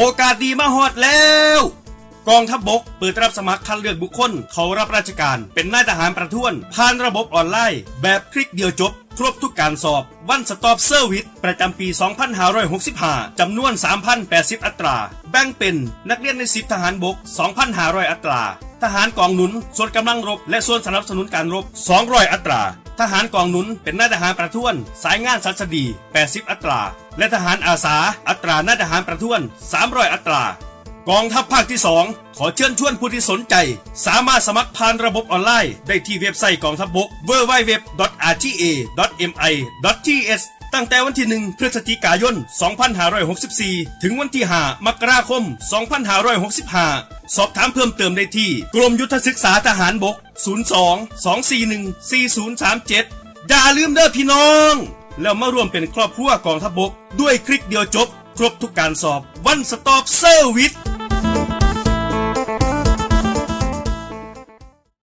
โอกาสดีมาฮอดแล้ว กองทัพบบกเปิดรับสมัครคัดเลือกบุคคล เขารับราชการ เป็นนายทหารประท้วน ผ่านระบบออนไลน์ แบบคลิกเดียวจบ ครบทุกการสอบวันสต็อปเซอร์วิสประจำปี 2565 จำนวน 3,080 อัตรา แบ่งเป็นนักเรียนในสิบทหารบก 2,500 อัตรา ทหารกองหนุน ส่วนกำลังรบ และส่วนสนับสนุนการรบ 200 อัตรา ทหารกองหนุนเป็นนายทหารประท้วน สายงานสัสดี 80 อัตรา และทหารอาสา อัตรา นายทหารประท้วน 300 อัตรา กองทัพภาคที่ 2 ขอเชิญชวนผู้ที่สนใจ สามารถสมัครผ่านระบบออนไลน์ ได้ที่เว็บไซต์กองทัพบก www.rta.mi.ts ตั้งแต่วันที่ 1 พฤศจิกายน 2564 ถึงวันที่ 5 มกราคม 2565 สอบถามเพิ่มเติมได้ที่ กรมยุทธศึกษาทหารบก 02 241 4037 อย่าลืมเด้อพี่น้อง แล้วมาร่วมเป็นครอบครัวกองทัพบกด้วยคลิกเดียวจบ ครบทุกการสอบวันสต็อปเซอร์วิส